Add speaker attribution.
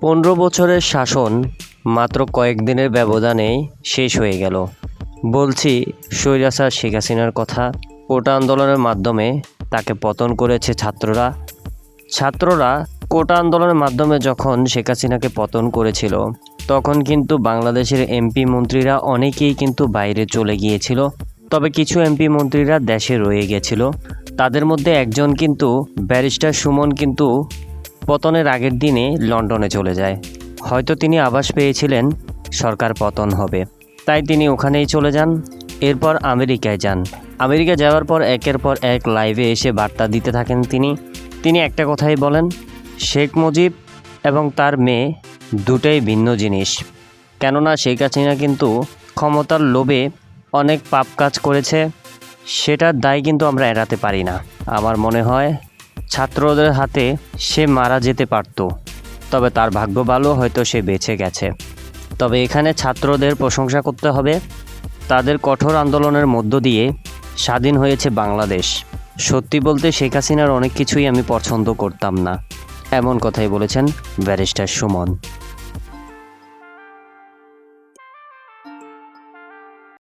Speaker 1: পনেরো বছরের শাসন মাত্র কয়েকদিনের ব্যবধানে শেষ হয়ে গেল। বলছি, স্বৈরাচার শেখ হাসিনার কথা। কোটা আন্দোলনের মাধ্যমে তাকে পতন করেছে ছাত্ররা। ছাত্ররা কোটা আন্দোলনের মাধ্যমে যখন শেখ হাসিনাকে পতন করেছিল, তখন কিন্তু বাংলাদেশের এমপি মন্ত্রীরা অনেকেই কিন্তু বাইরে চলে গিয়েছিল। তবে কিছু এমপি মন্ত্রীরা দেশে রয়ে গেছিল। তাদের মধ্যে একজন কিন্তু ব্যারিস্টার সুমন কিন্তু পতনের আগের দিনে লন্ডনে চলে যায়। হয়তো তিনি আভাস পেয়েছিলেন, সরকার পতন হবে। তাই তিনি ওখানেই চলে যান, এরপর আমেরিকায় যান। আমেরিকা যাওয়ার পর একের পর এক লাইভে এসে বার্তা দিতে থাকেন তিনি। তিনি একটা কথাই বলেন, শেখ মুজিব এবং তার মেয়ে দুটোই ভিন্ন জিনিস। কেননা শেখ হাসিনা কিন্তু ক্ষমতার লোভে অনেক পাপ কাজ করেছে, সেটার দায় কিন্তু আমরা এড়াতে পারি না। আমার মনে হয় ছাত্রদের হাতে সে মারা যেতে পারত। তবে তার ভাগ্য ভালো, হয়তো সে বেঁচে গেছে। তবে এখানে ছাত্রদের প্রশংসা করতে হবে। তাদের কঠোর আন্দোলনের মধ্য দিয়ে স্বাধীন হয়েছে বাংলাদেশ। সত্যি বলতে শেখ হাসিনার অনেক কিছুই আমি পছন্দ করতাম না। এমন কথাই বলেছেন ব্যারিস্টার সুমন।